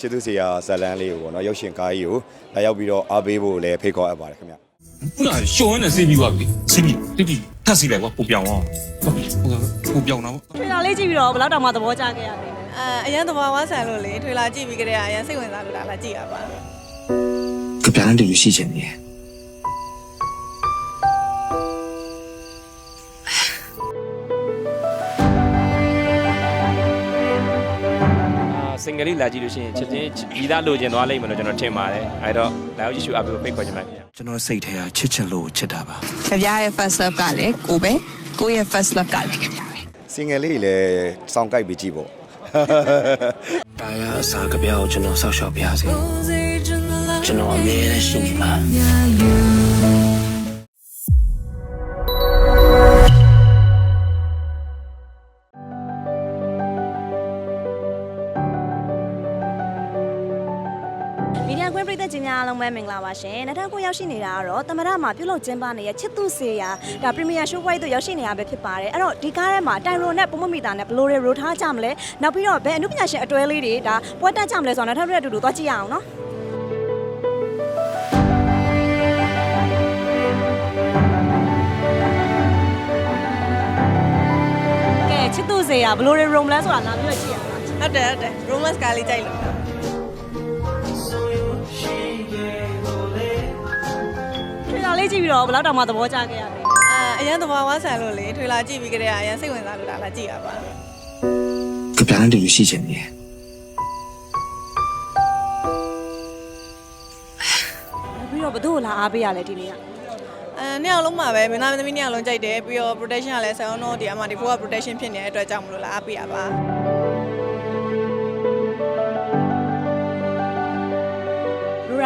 ချစ်သူစီယာဇလန်းလေးကိုပေါ့နော်ရုပ်ရှင်ကားကြီးကိုလာရောက်ပြီးတော့အားပေးဖို့လည်းဖိတ်ခေါ်အပ်ပါတယ်ခင်ဗျခုနကရှောင်းနေစေးပြီးပါပြီစေးပြီးတိတိထပ်စီလိုက်ကွာပူပြောင်းအောင်ဟုတ်ပြီဟိုပြောင်းတော့ထွေလာလေးကြည့်ပြီးတော့ဘယ်တော့တောင်မှသဘောကျခဲ့ရလဲအဲအရန်သဘာဝဆန်လို့လေထွေလာကြည့်ပြီးကြတဲ့အရန်စိတ်ဝင်စားလို့လာလာကြည့်ရပါကပြန်တဲ့လူရှိချင်နေတယ် အာစင်ဂယ်လေးလာကြည့်လို့ရှိရင်ချက်ချင်းဤသားလိုချင်သွားလိမ့်မယ်လို့ကျွန်တော်ထင်ပါတယ်အဲတော့လာရောက်ကြည့်ရှုအားပေးဖို့ဖိတ်ခေါ်ချင်ပါတယ်ခင်ဗျာကျွန်တော်စိတ်ထဲကချစ်ချင်လို့ချစ်တာပါကြပြရဲ့ first love ကလည်းကိုပဲကိုရဲ့ first love ကလည်းကြပြပဲစင်ငယ်လေးလည်းစောင်းကြိုက်ပြီးကြည့်ပေါ့ဒါရအစားကပြောင်းကျွန်တော်ဆောက်ရှောက်ပြစေကျွန်တော်အမြဲတမ်းရှိနေပါ မီဒီယာကွင်းပြည်သက်ကြီးများအားလုံးပဲမင်္ဂလာပါရှင်။နောက်ထပ်ကိုရောက်ရှိနေတာကတော့တမရမှာပြုလုပ်ကျင်းပနေတဲ့ချစ်သူစေရာဒါပရီမီယာရှိုးပွဲတို့ရောက်ရှိနေတာပဲဖြစ်ပါတယ်။အဲ့တော့ဒီကားထဲမှာတိုင်ရိုနဲ့ပုံမမီတာနဲ့ဘလိုတွေရိုထားကြမလဲ။နောက်ပြီးတော့ဘယ်အမှုပညာရှင်အတွဲလေးတွေဒါပွဲတက်ကြမလဲဆိုတော့နောက်ထပ်ရက်အတူတူသွားကြည့်ရအောင်နော်။ကဲချစ်သူစေရာဘလိုတွေရိုမလဲဆိုတာလာပြီးတော့ကြည့်ရအောင်။ဟုတ်တယ်ဟုတ်တယ် romance ကားလေးကြိုက်လို့ ကြည့်ပြီးတော့ဘယ်တော့တောင်မှသဘောကျခဲ့ရလဲအဲအရန်သဘာဝဆန်လို့လေထွေလာကြည့်ပြီးကြတဲ့အရန်စိတ်ဝင်စားလို့လာလာကြည့်ရပါကပြန်တဲ့လူရှိချင်နေတယ်ပြီးတော့ဘသူ့ကိုလာအားပေးရလဲဒီနေ့ကအဲနှစ်ယောက်လုံးမှာပဲမင်းသားမင်းသမီးနှစ်ယောက်လုံးကြိုက်တယ်ပြီးတော့ protection ကလည်းဆန်အောင်တော့ဒီအမဒီဖိုးက protection ဖြစ်နေတဲ့အတွက်ကြောင့်မလို့လာအားပေးရပါ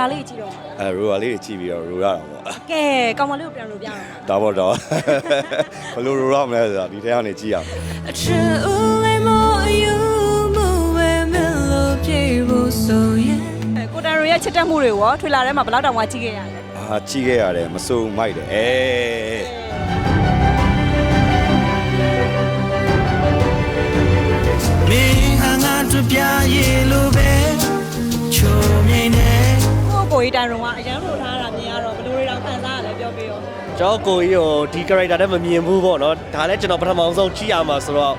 ရူရာလေးကြည့်တော့အဲရူရာလေးကိုကြည့်ပြီးတော့ရူရတာပေါ့ကဲကောင်မလေးကိုပြန်လို့ပြအောင်ဒါပေါ့တော့ဘယ်လိုရူရမလဲဆိုတာဒီထဲကနေကြည့်ရမယ်အချစ်ဦးလေးမအယူမဝဲမလို့ပြေဖို့ဆိုရင်ကိုတန်ရိုရဲ့ချစ်တက်မှုတွေရောထွေလာထဲမှာဘယ်တော့တောင်မှကြည့်ခဲ့ရလဲအာကြည့်ခဲ့ရတယ်မစုံမိုက်တယ်အဲ န်ရိုကအရန်လိုထားတာမြင်ရတော့ဘယ်လိုတွေတောင်ခံစားရလဲပြောပြရောကျွန်တော်ကိုကြီးကိုဒီ character နဲ့မမြင်ဘူးပေါ့နော်ဒါလည်းကျွန်တော်ပထမဆုံးကြည့်ရမှာဆိုတော့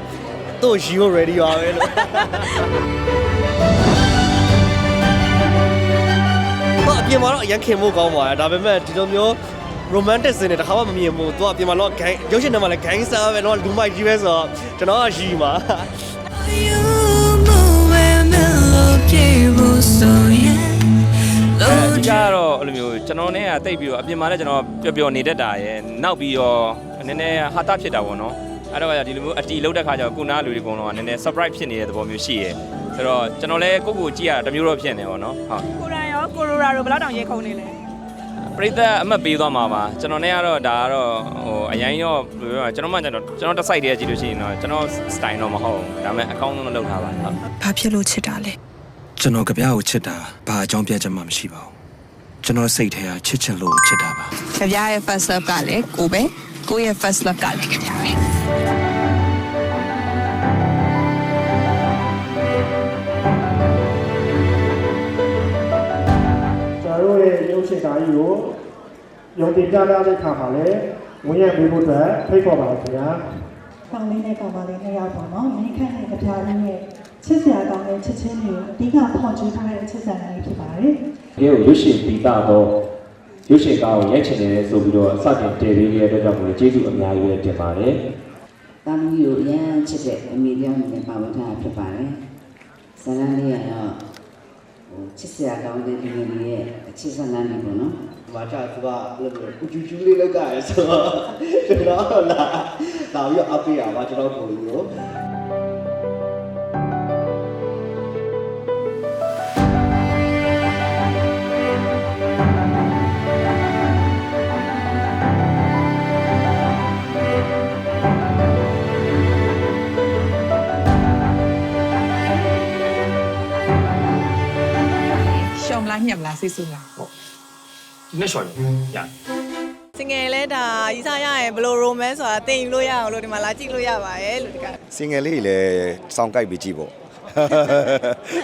သူ့ရီကို ready ပါပဲလို့တော့အပြင်မှာတော့အရင်ခင်ဖို့ကောင်းပါတယ်ဒါပေမဲ့ဒီလိုမျိုး romantic scene တွေတစ်ခါမှမမြင်ဘူးသူကအပြင်မှာတော့ gang ရုပ်ရှင်ထဲမှာလည်း gangster ပဲတော့လူမိုက်ကြီးပဲဆိုတော့ကျွန်တော်ကရီမှာ ကတော့အဲ့လိုမျိုးကျွန်တော်နဲ့ကတိတ်ပြီးတော့အပြင်မှာလည်းကျွန်တော်ပျော်ပျော်နေတတ်တာရယ်နောက်ပြီးတော့နည်းနည်းဟာတာဖြစ်တာပေါ့နော်အဲ့တော့ဒီလိုမျိုးအတီလုံးတဲ့ခါကျတော့ကိုနာလူတွေအကုန်လုံးကနည်းနည်း surprise ဖြစ်နေတဲ့သဘောမျိုးရှိရယ်ဆိုတော့ကျွန်တော်လည်းကိုယ့်ကိုယ်ကြည့်ရတာတစ်မျိုးတော့ဖြစ်နေပါတော့ဟုတ်ကိုတန်ရောကိုရိုရာတို့ဘယ်တော့တောင်ရေခုန်နေလဲပရိသတ်အမှတ်ပေးသွားမှာပါကျွန်တော်နဲ့ကတော့ဒါကတော့ဟိုအရင်တော့ဘယ်လိုပြောကျွန်တော်မှကျွန်တော်ကျွန်တော်တစ် site တည်းကြည့်လို့ရှိရင်တော့ကျွန်တော် style တော့မဟုတ်ဘူးဒါပေမဲ့အကောင်းဆုံးလုပ်ထားပါတယ်ဟုတ်ဘာဖြစ်လို့ချစ်တာလဲကျွန်တော်ကပြောင်းကိုချစ်တာဘာအကြောင်းပြချက်မှမရှိပါဘူး ကျွန်တော်စိတ်ထဲကချစ်ချင်လို့ချစ်တာပါကြပြရဲ့ first love ကလည်းကိုပဲကိုရဲ့ first love ကလည်းကြပြပဲကျွန်တော်တို့ရဲ့ရုပ်ရှင်ကားကြီးကိုရုံတင်ပြပြတဲ့အခါမှာလည်းဝင်ရပေးဖို့အတွက်ဖိတ်ခေါ်ပါခင်ဗျာကောင်လေးနဲ့ကောင်မလေးနှစ်ယောက်ပေါ့နော်မင်းခန့်နဲ့ကြပြားလေးရဲ့ချစ်စရာကောင်းတဲ့ချစ်ချင်းတွေကိုအဓိကဖော်ကျူးထားတဲ့ချစ်စံလေးဖြစ်ပါတယ် တကယ်ကိုရုပ်ရှင်ပြီးသားတော့ရုပ်ရှင်ကားကိုရိုက်ချင်တယ်ဆိုပြီးတော့စတင်တည်ပေးခဲ့တဲ့အတွက်ကြောင့်မို့လို့ကျေးဇူးအများကြီးပဲတင်ပါတယ်။တာမီးကိုအရန်ချစ်တဲ့အမိပြောင်းနဲ့ပါဝင်ထားတာဖြစ်ပါတယ်။ဇာတ်လမ်းလေးကတော့ဟိုချစ်စရာကောင်းတဲ့ဒီနေ့လေးရဲ့အချစ်ဇာတ်လမ်းလေးပေါ့နော်ဘာချသူကအဲ့လိုမျိုးကျူးကျူးလေးလောက်ကရဆိုတော့ကျွန်တော်လာလာပြီးတော့အပေးရပါကျွန်တော်ကိုကြီး ရှောင်းလားညက်လားစိတ်ဆူလားပေါ့ဒီနေ့ရှောင်းရစင်ငယ်လဲဒါရီစားရရင်ဘယ်လို romance ဆိုတာသင်ယူလို့ရအောင်လို့ဒီမှာလာကြည့်လို့ရပါတယ်လို့ဒီက စင်ငယ်လေးလည်းစောင်းကြိုက်ပြီးကြည့်ပေါ့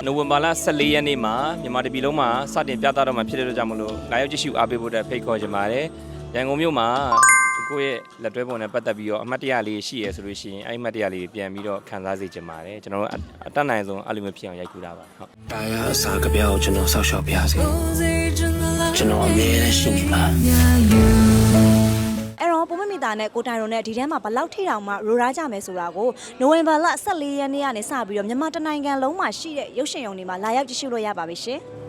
နိုဝင်ဘာလ14ရက်နေ့မှာမြန်မာတပြည်လုံးမှာစတင်ပြသတော့မှာဖြစ်တဲ့အတွက်ကြောင့်မလို့လာရောက်ကြည့်ရှုအားပေးဖို့အတွက်ဖိတ်ခေါ်ချင်ပါတယ်။ရန်ကုန်မြို့မှာ ကိုယ့်ရဲ့လက်တွဲပုံနဲ့ပတ်သက်ပြီးတော့အမှတ်တရလေးရှိရဲဆိုလို့ရှိရင်အဲ့ဒီအမှတ်တရလေးပြန်ပြီးတော့ခံစားစေချင်ပါတယ်။ကျွန်တော်တို့အတက်နိုင်ဆုံးအဲ့လိုမျိုးဖြစ်အောင်ရိုက်ကူတာပါဟုတ်တာယာအစာကပြောကျွန်တော်ဆောက်ရှောက်ပြရစီကျွန်တော်အမြဲတမ်းရှိနေပါအဲ့တော့ပုံမမီတာနဲ့ကိုတိုင်ရုံနဲ့ဒီထဲမှာဘယ်လောက်ထိတောင်မှရိုရာကြမယ်ဆိုတာကိုနိုဝင်ဘာလ14ရက်နေ့ကနေစပြီးတော့မြန်မာတနိုင်ငံလုံးမှာရှိတဲ့ရုပ်ရှင်ရုံတွေမှာလာရောက်ကြည့်ရှုလို့ရပါပြီရှင်။